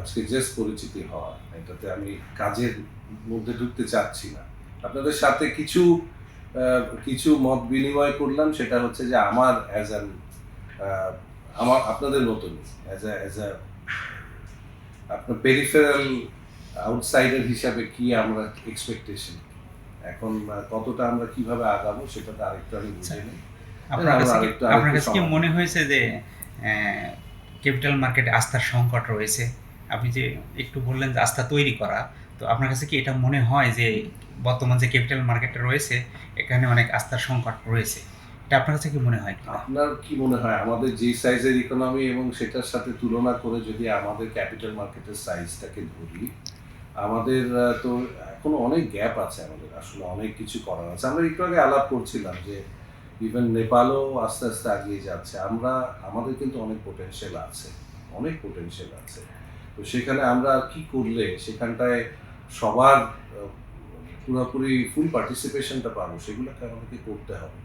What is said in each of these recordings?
আজকে জাস্ট পরিচিতি হওয়া এটাতে আমি কাজের মধ্যে ঢুকতে চাচ্ছি না। আপনাদের সাথে কিছু কিছু মত বিনিময় করলাম সেটা হচ্ছে যে আমার অ্যাজ অ্যান আমার আপনাদের মতনই অ্যাজ আ অ্যাজ আ আপনার পেরিফেরাল আউটসাইডার হিসাবে কি আমরা এক্সপেকটেশন এখন কতটা আমরা কীভাবে আগাবো সেটা তো আরেকটু আমি বুঝি নিই। আপনার কাছে কি-। মনে হয়েছে যে ক্যাপিটাল মার্কেটে আস্থার সংকট রয়েছে? আপনি যে একটু বললেন যে আস্থা তৈরি করা, তো আপনার কাছে কি এটা মনে হয় যে বর্তমান যে ক্যাপিটাল মার্কেটটা রয়েছে, এখানে অনেক আস্থার সংকট রয়েছে? এটা আপনার কাছে কি মনে হয়? আপনার কি মনে হয়? আমাদের যে সাইজের ইকোনমি এবং সেটার সাথে তুলনা করে যদি আমাদের ক্যাপিটাল মার্কেটের সাইজটাকে ধরি, আমাদের তো এখনও অনেক গ্যাপ আছে আমাদের, আসলে অনেক কিছু করার আছে। আমরা একটু আগে আলাপ করছিলাম যে ইভেন নেপালও আস্তে আস্তে আগিয়ে যাচ্ছে। আমরা, আমাদের কিন্তু অনেক পোটেনশিয়াল আছে, অনেক পোটেনশিয়াল আছে। তো সেখানে আমরা কি করলে? সেখানটায় সবার, পুরোপুরি ফুল পার্টিসিপেশনটা পাবো, সেগুলোকে আমাদেরকে করতে হবে।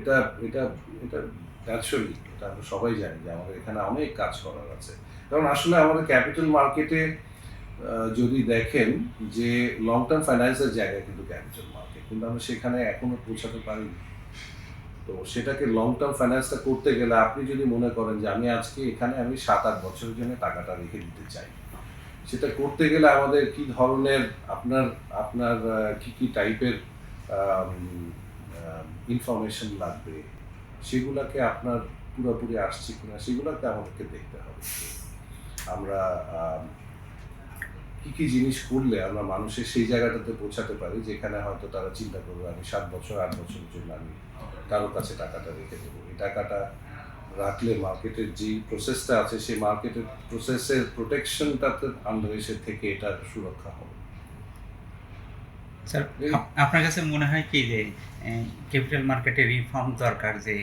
এটা এটা এটা ন্যাচারালি এটা আমরা সবাই জানি যে আমাদের এখানে অনেক কাজ করার আছে। কারণ আসলে আমাদের ক্যাপিটাল মার্কেটে যদি দেখেন যে লং টার্ম ফাইন্যান্সের জায়গা কিন্তু ক্যাপিটাল মার্কেট কিন্তু আমরা সেখানে এখনও পৌঁছাতে পারিনি। তো সেটাকে লং টার্ম ফাইন্যান্সটা করতে গেলে আপনি যদি মনে করেন যে আমি আজকে এখানে আমি সাত আট বছরের জন্য টাকাটা রেখে দিতে চাই সেটা করতে গেলে আমাদের কি ধরনের আপনার আপনার কি কি টাইপের ইনফরমেশন লাগবে সেগুলোকে আপনার পুরোপুরি আসছে কিনা সেগুলোকে আমাদেরকে দেখতে হবে। আমরা আম, কি কি জিনিস করলে আমরা মানুষের সেই জায়গাটাতে পৌঁছাতে পারি যেখানে হয়তো তারা চিন্তা করবে আমি সাত বছর আট বছরের জন্য আমি কারোর কাছে টাকাটা রেখে দেবো। এই টাকাটা রাখলে মার্কেটের যে প্রসেসটা আছে সেই মার্কেটের প্রসেসের প্রোটেকশনটাতে আন্ডারে সে থেকে এটা সুরক্ষা হবে। স্যার আপনার কাছে মনে হয় কি যে ক্যাপিটাল মার্কেটে রিফর্ম দরকার যে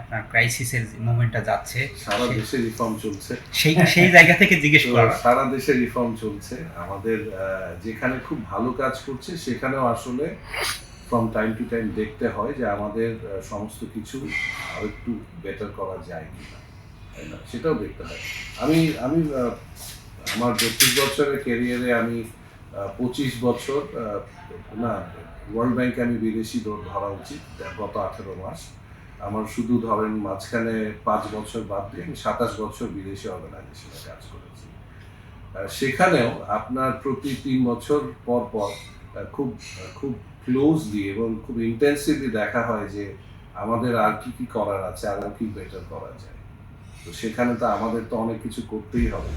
আপনার ক্রাইসিসের মুভমেন্টটা যাচ্ছে। সারা দেশে রিফর্ম চলছে। সেই সেই জায়গা থেকে জিজ্ঞেস করা। সারা দেশে রিফর্ম চলছে। আমাদের যেখানে খুব ভালো কাজ করছে সেখানেও আসলে ফ্রম টাইম টু টাইম দেখতে হয় যে আমাদের সমস্ত কিছু আরেকটু বেটার করা যায় কিনা। তাই না? সেটাও দেখতে হয়। আমি আমি আমার বত্রিশ বছরের ক্যারিয়ারে আমি পঁচিশ বছর না ওয়ার্ল্ড ব্যাংকে আমি বিদেশি ধরা উচিত গত আঠেরো মাস। আমার শুধু ধরেন মাঝখানে পাঁচ বছর বাদ দিয়ে আমি সাতাশ বছর বিদেশি অর্গানাইজেশনে কাজ করেছি। সেখানেও আপনার প্রতি তিন বছর পর পর খুব খুব ক্লোজলি এবং খুব ইন্টেন্সিভলি দেখা হয় যে আমাদের আর কি কি করার আছে, আর কি বেটার করা যায়। তো সেখানে তো আমাদের তো অনেক কিছু করতেই হবে।